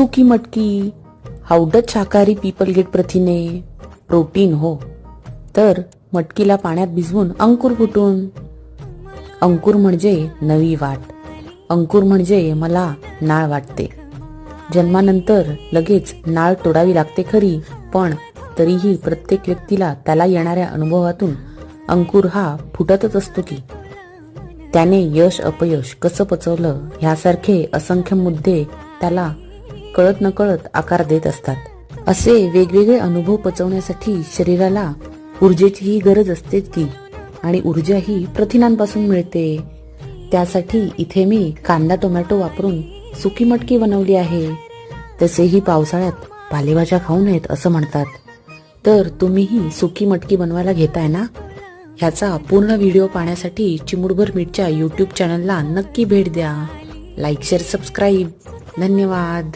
सुकी मटकी how Dutch शाकाहारी पीपल गेट प्रथिने प्रोटीन हो. तर मटकीला पाण्यात भिजवून अंकुर फुटून अंकुर म्हणजे नवी वाट. अंकुर म्हणजे मला नाळ वाटते. जन्मानंतर लगेच नाळ तोडावी लागते खरी पण तरीही प्रत्येक व्यक्तीला त्याला येणाऱ्या अनुभवातून अंकुर हा फुटतच असतो की. त्याने यश अपयश कसं पचवलं ह्यासारखे असंख्य मुद्दे त्याला कळत नकळत आकार देत असतात. असे वेगवेगळे अनुभव पचवण्यासाठी शरीराला ऊर्जेचीही गरज असतेच की आणि ऊर्जा ही प्रथिनांपासून मिळते. त्यासाठी इथे मी कांदा टोमॅटो वापरून सुकी मटकी बनवली आहे. तसेही पावसाळ्यात पालेभाज्या खाऊ नयेत असं म्हणतात. तर तुम्हीही सुकी मटकी बनवायला घेताय ना? ह्याचा पूर्ण व्हिडिओ पाहण्यासाठी चिमुडभर मीठच्या यूट्यूब चॅनलला नक्की भेट द्या. लाईक शेअर सबस्क्राईब धन्यवाद.